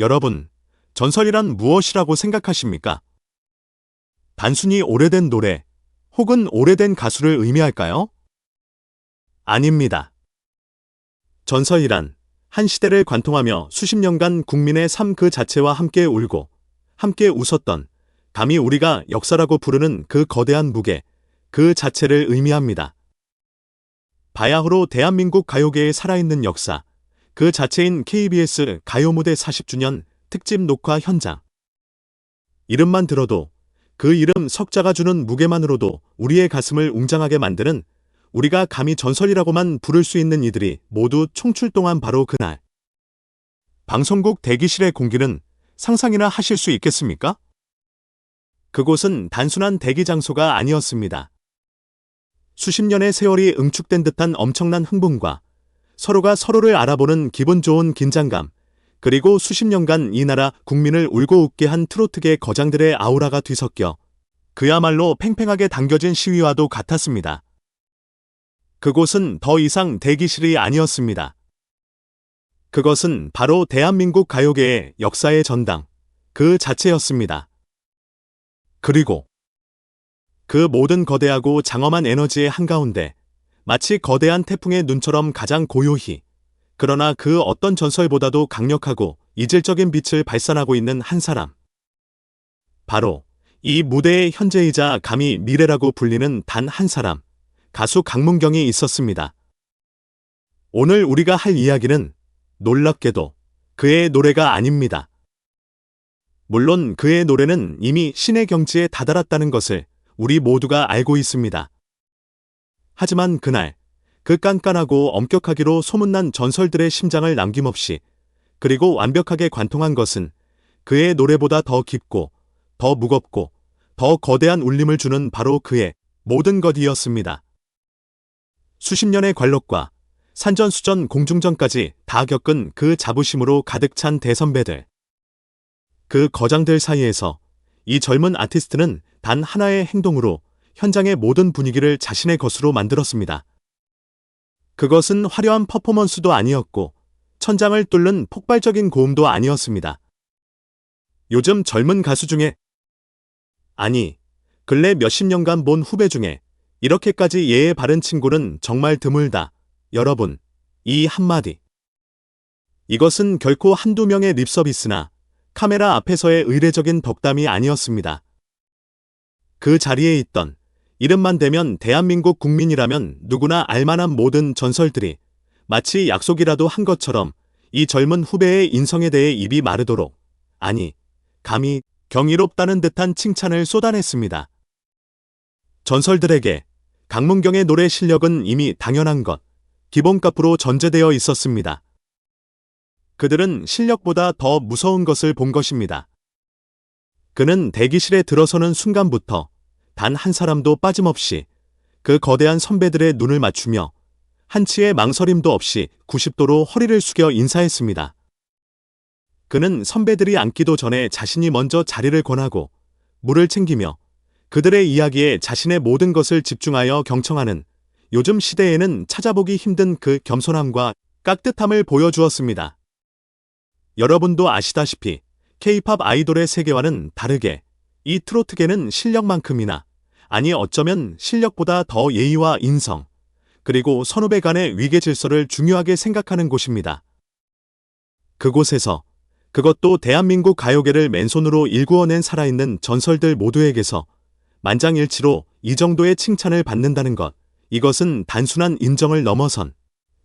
여러분, 전설이란 무엇이라고 생각하십니까? 단순히 오래된 노래 혹은 오래된 가수를 의미할까요? 아닙니다. 전설이란 한 시대를 관통하며 수십 년간 국민의 삶 그 자체와 함께 울고 함께 웃었던 감히 우리가 역사라고 부르는 그 거대한 무게 그 자체를 의미합니다. 바야흐로 대한민국 가요계의 살아있는 역사 그 자체인 KBS 가요무대 40주년 특집 녹화 현장. 이름만 들어도 그 이름 석자가 주는 무게만으로도 우리의 가슴을 웅장하게 만드는 우리가 감히 전설이라고만 부를 수 있는 이들이 모두 총출동한 바로 그날. 방송국 대기실의 공기는 상상이나 하실 수 있겠습니까? 그곳은 단순한 대기 장소가 아니었습니다. 수십 년의 세월이 응축된 듯한 엄청난 흥분과 서로가 서로를 알아보는 기분 좋은 긴장감, 그리고 수십 년간 이 나라 국민을 울고 웃게 한 트로트계 거장들의 아우라가 뒤섞여 그야말로 팽팽하게 당겨진 시위와도 같았습니다. 그곳은 더 이상 대기실이 아니었습니다. 그것은 바로 대한민국 가요계의 역사의 전당, 그 자체였습니다. 그리고 그 모든 거대하고 장엄한 에너지의 한가운데 마치 거대한 태풍의 눈처럼 가장 고요히 그러나 그 어떤 전설보다도 강력하고 이질적인 빛을 발산하고 있는 한 사람. 바로 이 무대의 현재이자 감히 미래라고 불리는 단 한 사람, 가수 강문경이 있었습니다. 오늘 우리가 할 이야기는 놀랍게도 그의 노래가 아닙니다. 물론 그의 노래는 이미 신의 경지에 다다랐다는 것을 우리 모두가 알고 있습니다. 하지만 그날 그 깐깐하고 엄격하기로 소문난 전설들의 심장을 남김없이 그리고 완벽하게 관통한 것은 그의 노래보다 더 깊고 더 무겁고 더 거대한 울림을 주는 바로 그의 모든 것이었습니다. 수십 년의 관록과 산전수전 공중전까지 다 겪은 그 자부심으로 가득 찬 대선배들. 그 거장들 사이에서 이 젊은 아티스트는 단 하나의 행동으로 현장의 모든 분위기를 자신의 것으로 만들었습니다. 그것은 화려한 퍼포먼스도 아니었고 천장을 뚫는 폭발적인 고음도 아니었습니다. 요즘 젊은 가수 중에 아니, 근래 몇십 년간 본 후배 중에 이렇게까지 예의 바른 친구는 정말 드물다. 여러분, 이 한마디. 이것은 결코 한두 명의 립서비스나 카메라 앞에서의 의례적인 덕담이 아니었습니다. 그 자리에 있던 이름만 대면 대한민국 국민이라면 누구나 알만한 모든 전설들이 마치 약속이라도 한 것처럼 이 젊은 후배의 인성에 대해 입이 마르도록 아니 감히 경이롭다는 듯한 칭찬을 쏟아냈습니다. 전설들에게 강문경의 노래 실력은 이미 당연한 것, 기본값으로 전제되어 있었습니다. 그들은 실력보다 더 무서운 것을 본 것입니다. 그는 대기실에 들어서는 순간부터 단 한 사람도 빠짐없이 그 거대한 선배들의 눈을 맞추며 한치의 망설임도 없이 90도로 허리를 숙여 인사했습니다. 그는 선배들이 앉기도 전에 자신이 먼저 자리를 권하고 물을 챙기며 그들의 이야기에 자신의 모든 것을 집중하여 경청하는 요즘 시대에는 찾아보기 힘든 그 겸손함과 깍듯함을 보여주었습니다. 여러분도 아시다시피 K-팝 아이돌의 세계와는 다르게 이 트로트계는 실력만큼이나 아니 어쩌면 실력보다 더 예의와 인성 그리고 선후배 간의 위계 질서를 중요하게 생각하는 곳입니다. 그곳에서 그것도 대한민국 가요계를 맨손으로 일구어낸 살아있는 전설들 모두에게서 만장일치로 이 정도의 칭찬을 받는다는 것, 이것은 단순한 인정을 넘어선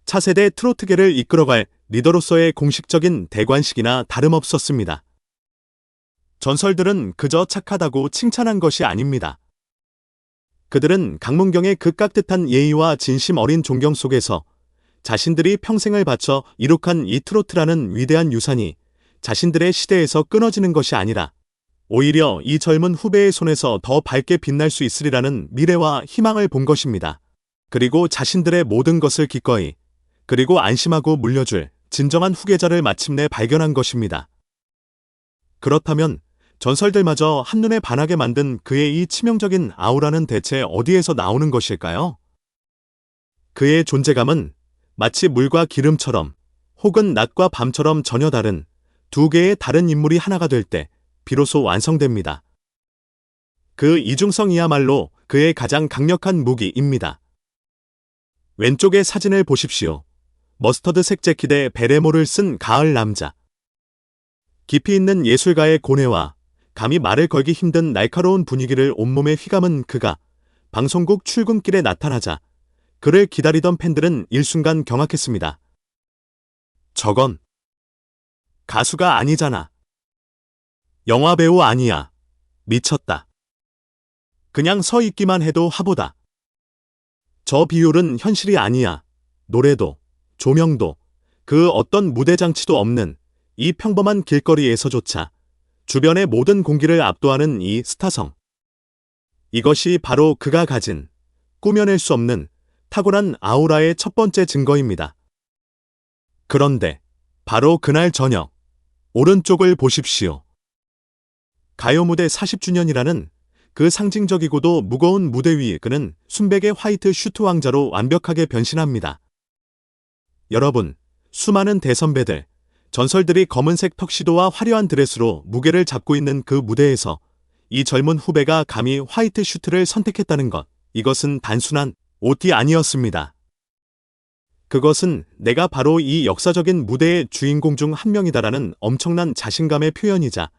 차세대 트로트계를 이끌어갈 리더로서의 공식적인 대관식이나 다름없었습니다. 전설들은 그저 착하다고 칭찬한 것이 아닙니다. 그들은 강문경의 그 깍듯한 예의와 진심 어린 존경 속에서 자신들이 평생을 바쳐 이룩한 이 트로트라는 위대한 유산이 자신들의 시대에서 끊어지는 것이 아니라 오히려 이 젊은 후배의 손에서 더 밝게 빛날 수 있으리라는 미래와 희망을 본 것입니다. 그리고 자신들의 모든 것을 기꺼이 그리고 안심하고 물려줄 진정한 후계자를 마침내 발견한 것입니다. 그렇다면 전설들마저 한눈에 반하게 만든 그의 이 치명적인 아우라는 대체 어디에서 나오는 것일까요? 그의 존재감은 마치 물과 기름처럼 혹은 낮과 밤처럼 전혀 다른 두 개의 다른 인물이 하나가 될 때 비로소 완성됩니다. 그 이중성이야말로 그의 가장 강력한 무기입니다. 왼쪽의 사진을 보십시오. 머스터드색 재킷에 베레모를 쓴 가을 남자. 깊이 있는 예술가의 고뇌와 감히 말을 걸기 힘든 날카로운 분위기를 온몸에 휘감은 그가 방송국 출근길에 나타나자 그를 기다리던 팬들은 일순간 경악했습니다. 저건 가수가 아니잖아. 영화배우 아니야. 미쳤다. 그냥 서 있기만 해도 화보다. 저 비율은 현실이 아니야. 노래도, 조명도, 그 어떤 무대 장치도 없는 이 평범한 길거리에서조차 주변의 모든 공기를 압도하는 이 스타성. 이것이 바로 그가 가진 꾸며낼 수 없는 타고난 아우라의 첫 번째 증거입니다. 그런데 바로 그날 저녁, 오른쪽을 보십시오. 가요 무대 40주년이라는 그 상징적이고도 무거운 무대 위 그는 순백의 화이트 슈트 왕자로 완벽하게 변신합니다. 여러분, 수많은 대선배들, 전설들이 검은색 턱시도와 화려한 드레스로 무게를 잡고 있는 그 무대에서 이 젊은 후배가 감히 화이트 슈트를 선택했다는 것, 이것은 단순한 OT 아니었습니다. 그것은 내가 바로 이 역사적인 무대의 주인공 중 한 명이다라는 엄청난 자신감의 표현이자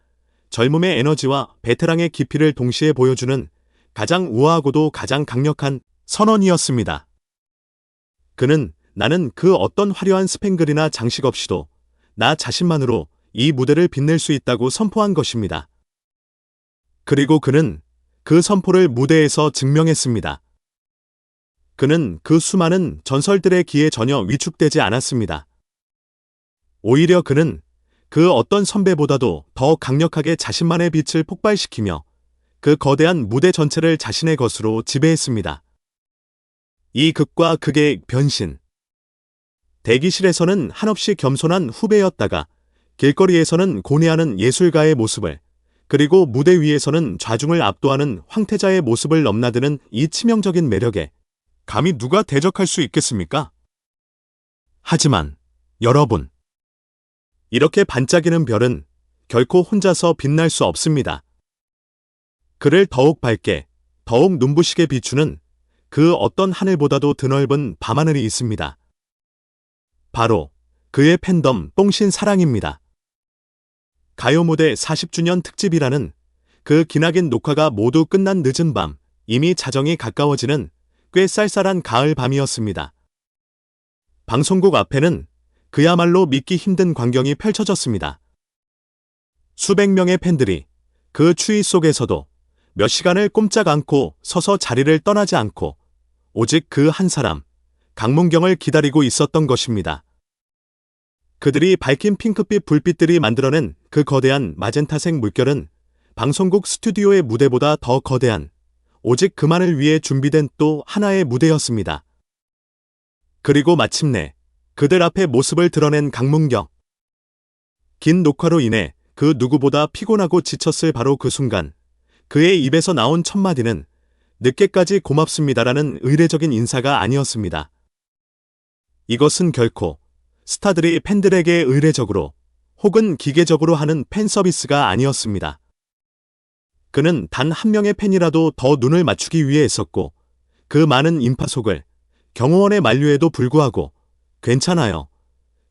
젊음의 에너지와 베테랑의 깊이를 동시에 보여주는 가장 우아하고도 가장 강력한 선언이었습니다. 그는 나는 그 어떤 화려한 스팽글이나 장식 없이도 나 자신만으로 이 무대를 빛낼 수 있다고 선포한 것입니다. 그리고 그는 그 선포를 무대에서 증명했습니다. 그는 그 수많은 전설들의 기에 전혀 위축되지 않았습니다. 오히려 그는 그 어떤 선배보다도 더 강력하게 자신만의 빛을 폭발시키며 그 거대한 무대 전체를 자신의 것으로 지배했습니다. 이 극과 극의 변신. 대기실에서는 한없이 겸손한 후배였다가 길거리에서는 고뇌하는 예술가의 모습을 그리고 무대 위에서는 좌중을 압도하는 황태자의 모습을 넘나드는 이 치명적인 매력에 감히 누가 대적할 수 있겠습니까? 하지만 여러분, 이렇게 반짝이는 별은 결코 혼자서 빛날 수 없습니다. 그를 더욱 밝게, 더욱 눈부시게 비추는 그 어떤 하늘보다도 드넓은 밤하늘이 있습니다. 바로 그의 팬덤 똥신 사랑입니다. 가요 무대 40주년 특집이라는 그 기나긴 녹화가 모두 끝난 늦은 밤, 이미 자정이 가까워지는 꽤 쌀쌀한 가을 밤이었습니다. 방송국 앞에는 그야말로 믿기 힘든 광경이 펼쳐졌습니다. 수백 명의 팬들이 그 추위 속에서도 몇 시간을 꼼짝 않고 서서 자리를 떠나지 않고 오직 그 한 사람, 강문경을 기다리고 있었던 것입니다. 그들이 밝힌 핑크빛 불빛들이 만들어낸 그 거대한 마젠타색 물결은 방송국 스튜디오의 무대보다 더 거대한 오직 그만을 위해 준비된 또 하나의 무대였습니다. 그리고 마침내 그들 앞에 모습을 드러낸 강문경. 긴 녹화로 인해 그 누구보다 피곤하고 지쳤을 바로 그 순간 그의 입에서 나온 첫마디는 늦게까지 고맙습니다라는 의례적인 인사가 아니었습니다. 이것은 결코 스타들이 팬들에게 의례적으로 혹은 기계적으로 하는 팬 서비스가 아니었습니다. 그는 단 한 명의 팬이라도 더 눈을 맞추기 위해 했었고 그 많은 인파 속을 경호원의 만류에도 불구하고 괜찮아요.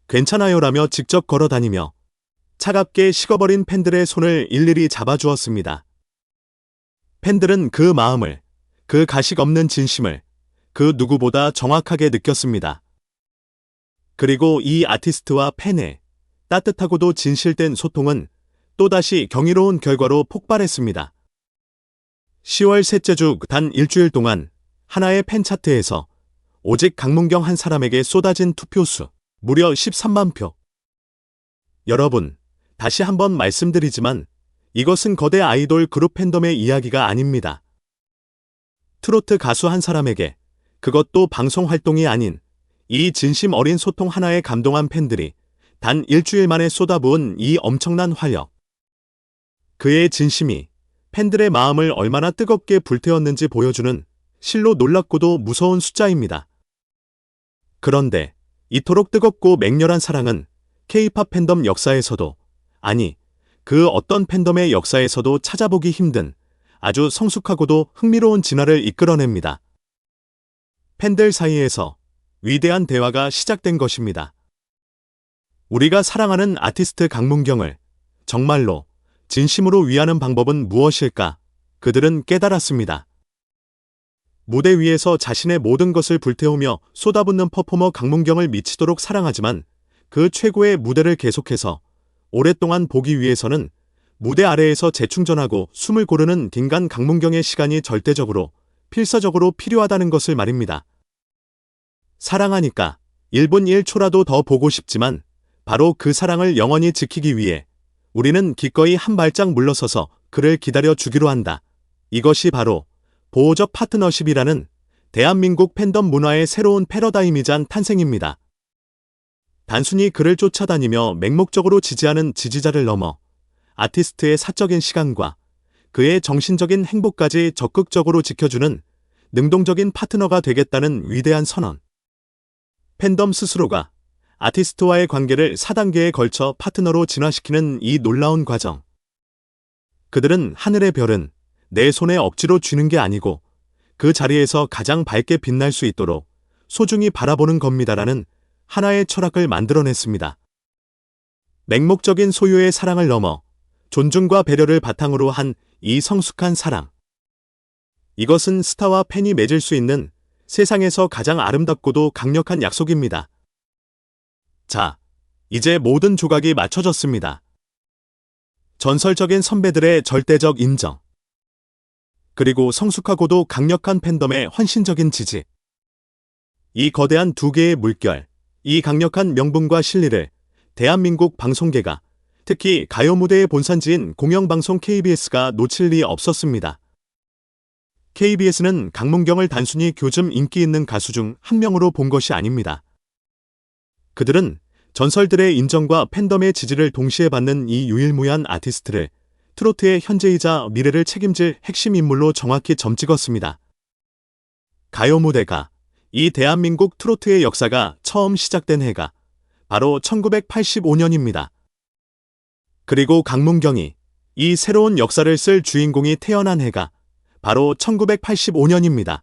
괜찮아요라며 직접 걸어 다니며 차갑게 식어버린 팬들의 손을 일일이 잡아주었습니다. 팬들은 그 마음을, 그 가식 없는 진심을 그 누구보다 정확하게 느꼈습니다. 그리고 이 아티스트와 팬의 따뜻하고도 진실된 소통은 또다시 경이로운 결과로 폭발했습니다. 10월 셋째 주 단 일주일 동안 하나의 팬 차트에서 오직 강문경 한 사람에게 쏟아진 투표수 무려 13만 표. 여러분, 다시 한번 말씀드리지만 이것은 거대 아이돌 그룹 팬덤의 이야기가 아닙니다. 트로트 가수 한 사람에게 그것도 방송 활동이 아닌 이 진심 어린 소통 하나에 감동한 팬들이 단 일주일 만에 쏟아부은 이 엄청난 활력. 그의 진심이 팬들의 마음을 얼마나 뜨겁게 불태웠는지 보여주는 실로 놀랍고도 무서운 숫자입니다. 그런데 이토록 뜨겁고 맹렬한 사랑은 K-팝 팬덤 역사에서도 아니, 그 어떤 팬덤의 역사에서도 찾아보기 힘든 아주 성숙하고도 흥미로운 진화를 이끌어냅니다. 팬들 사이에서 위대한 대화가 시작된 것입니다. 우리가 사랑하는 아티스트 강문경을 정말로 진심으로 위하는 방법은 무엇일까? 그들은 깨달았습니다. 무대 위에서 자신의 모든 것을 불태우며 쏟아붓는 퍼포머 강문경을 미치도록 사랑하지만 그 최고의 무대를 계속해서 오랫동안 보기 위해서는 무대 아래에서 재충전하고 숨을 고르는 딩간 강문경의 시간이 절대적으로 필사적으로 필요하다는 것을 말입니다. 사랑하니까 1분 1초라도 더 보고 싶지만 바로 그 사랑을 영원히 지키기 위해 우리는 기꺼이 한 발짝 물러서서 그를 기다려 주기로 한다. 이것이 바로 보호적 파트너십이라는 대한민국 팬덤 문화의 새로운 패러다임이자 탄생입니다. 단순히 그를 쫓아다니며 맹목적으로 지지하는 지지자를 넘어 아티스트의 사적인 시간과 그의 정신적인 행복까지 적극적으로 지켜주는 능동적인 파트너가 되겠다는 위대한 선언. 팬덤 스스로가 아티스트와의 관계를 4단계에 걸쳐 파트너로 진화시키는 이 놀라운 과정. 그들은 하늘의 별은 내 손에 억지로 쥐는 게 아니고 그 자리에서 가장 밝게 빛날 수 있도록 소중히 바라보는 겁니다라는 하나의 철학을 만들어냈습니다. 맹목적인 소유의 사랑을 넘어 존중과 배려를 바탕으로 한 이 성숙한 사랑. 이것은 스타와 팬이 맺을 수 있는 세상에서 가장 아름답고도 강력한 약속입니다. 자, 이제 모든 조각이 맞춰졌습니다. 전설적인 선배들의 절대적 인정. 그리고 성숙하고도 강력한 팬덤의 헌신적인 지지. 이 거대한 두 개의 물결, 이 강력한 명분과 실리를 대한민국 방송계가 특히 가요 무대의 본산지인 공영방송 KBS가 놓칠 리 없었습니다. KBS는 강문경을 단순히 교즘 인기 있는 가수 중 한 명으로 본 것이 아닙니다. 그들은 전설들의 인정과 팬덤의 지지를 동시에 받는 이 유일무이한 아티스트를 트로트의 현재이자 미래를 책임질 핵심 인물로 정확히 점찍었습니다. 가요 무대가 이 대한민국 트로트의 역사가 처음 시작된 해가 바로 1985년입니다. 그리고 강문경이 이 새로운 역사를 쓸 주인공이 태어난 해가 바로 1985년입니다.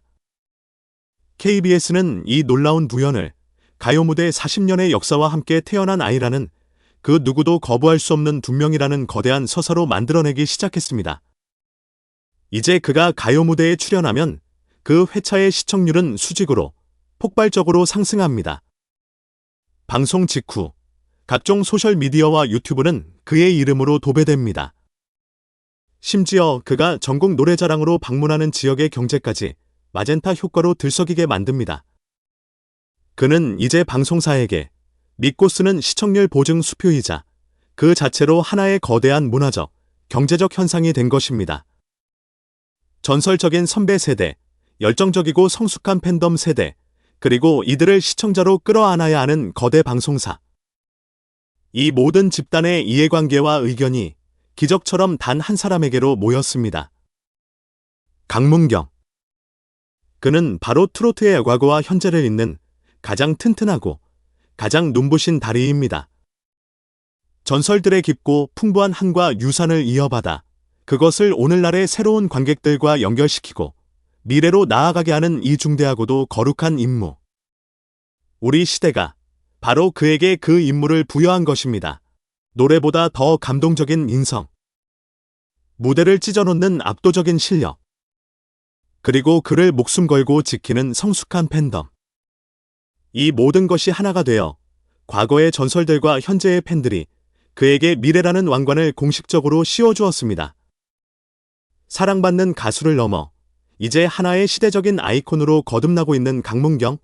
KBS는 이 놀라운 부연을 가요 무대 40년의 역사와 함께 태어난 아이라는 그 누구도 거부할 수 없는 dun명이라는 거대한 서사로 만들어내기 시작했습니다. 이제 그가 가요 무대에 출연하면 그 회차의 시청률은 수직으로 폭발적으로 상승합니다. 방송 직후 각종 소셜미디어와 유튜브는 그의 이름으로 도배됩니다. 심지어 그가 전국 노래자랑으로 방문하는 지역의 경제까지 마젠타 효과로 들썩이게 만듭니다. 그는 이제 방송사에게 믿고 쓰는 시청률 보증 수표이자 그 자체로 하나의 거대한 문화적, 경제적 현상이 된 것입니다. 전설적인 선배 세대, 열정적이고 성숙한 팬덤 세대, 그리고 이들을 시청자로 끌어안아야 하는 거대 방송사. 이 모든 집단의 이해관계와 의견이 기적처럼 단 한 사람에게로 모였습니다. 강문경. 그는 바로 트로트의 과거와 현재를 잇는 가장 튼튼하고 가장 눈부신 다리입니다. 전설들의 깊고 풍부한 한과 유산을 이어받아 그것을 오늘날의 새로운 관객들과 연결시키고 미래로 나아가게 하는 이 중대하고도 거룩한 임무. 우리 시대가 바로 그에게 그 임무를 부여한 것입니다. 노래보다 더 감동적인 인성. 무대를 찢어놓는 압도적인 실력. 그리고 그를 목숨 걸고 지키는 성숙한 팬덤. 이 모든 것이 하나가 되어 과거의 전설들과 현재의 팬들이 그에게 미래라는 왕관을 공식적으로 씌워주었습니다. 사랑받는 가수를 넘어 이제 하나의 시대적인 아이콘으로 거듭나고 있는 강문경.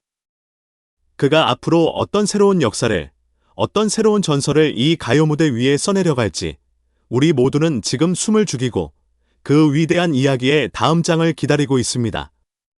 그가 앞으로 어떤 새로운 역사를, 어떤 새로운 전설을 이 가요 무대 위에 써내려갈지 우리 모두는 지금 숨을 죽이고 그 위대한 이야기의 다음 장을 기다리고 있습니다.